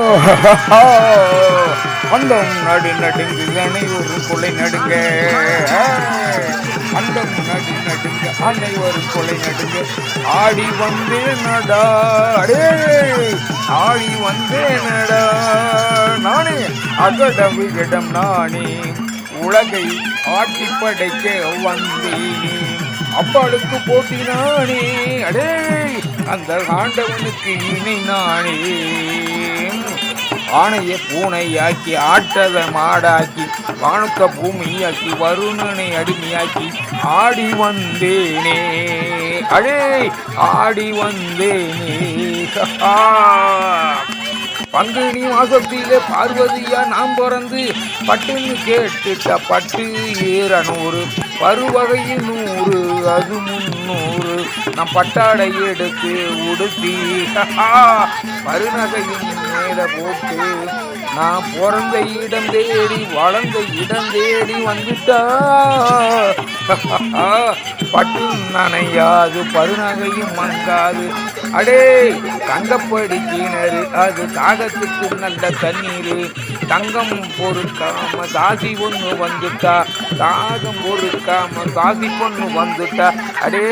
அண்டம் நடு நடுங்கு அனைவரும் கொலை நடுங்க. அண்டம் நடு நடுங்க அனைவரும் கொலை நடுங்க. ஆடி வந்தே நடா. அடே ஆடி வந்தே நடா. நானே அகடம் விகடம் நானே. உலகை ஆட்டி படைக்க வந்தேனே. அப்பாளுக்கு போட்டி நானே. அடே அந்த ஆண்டவனுக்கு இணை நானே. ஆணைய பூனையாக்கி ஆட்டத மாடாக்கி வானுக்க பூமியாக்கி வருணனை அடிமையாக்கி ஆடி வந்தேனே. அடே ஆடி வந்தேனே. பங்குனி மாசத்திலே பார்வதியா நாம் பிறந்து பட்டுன்னு கேட்டுட்ட பட்டு ஏறநூறு பருவகையில் நூறு அது முன்னூறு. நம் பட்டாடை எடுத்து உடுத்தி பருநகையும் மேல போட்டு நான் பிறந்த இடம் தேடி வளர்ந்த இடம் தேடி வந்துட்டா பட்டு நனையாது பருநகையும் மங்காது அடே தங்கப்படி கிணறு அது தாகத்துக்கு நல்ல தண்ணீர். தங்கம் பொறுக்காம தாசி ஒன்று வந்துட்டா. தாகம் பொறுக்காம தாசி பொண்ணு வந்துட்டா. அடே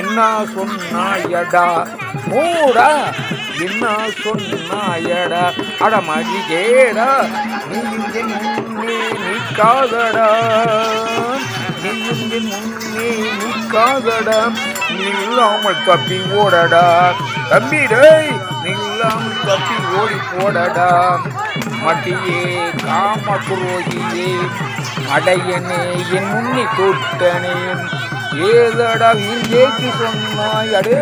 என்ன சொன்னாயடா? மூடா என்ன சொன்னாயடா? அட மழிகேடா நீ இங்கே முன்னே நிற்காதடா. நீ முன்னே நிற்காதடா. நில்லாமல் தப்பி ஓடடா. தம்பி டேய் நில்லாமல் தப்பி ஓடி போடடா. மட்டியே காம துரோகியே அடையனே என் முன்னி தொட்டனே ஏதடா ஏற்றி சொன்னாய் அடே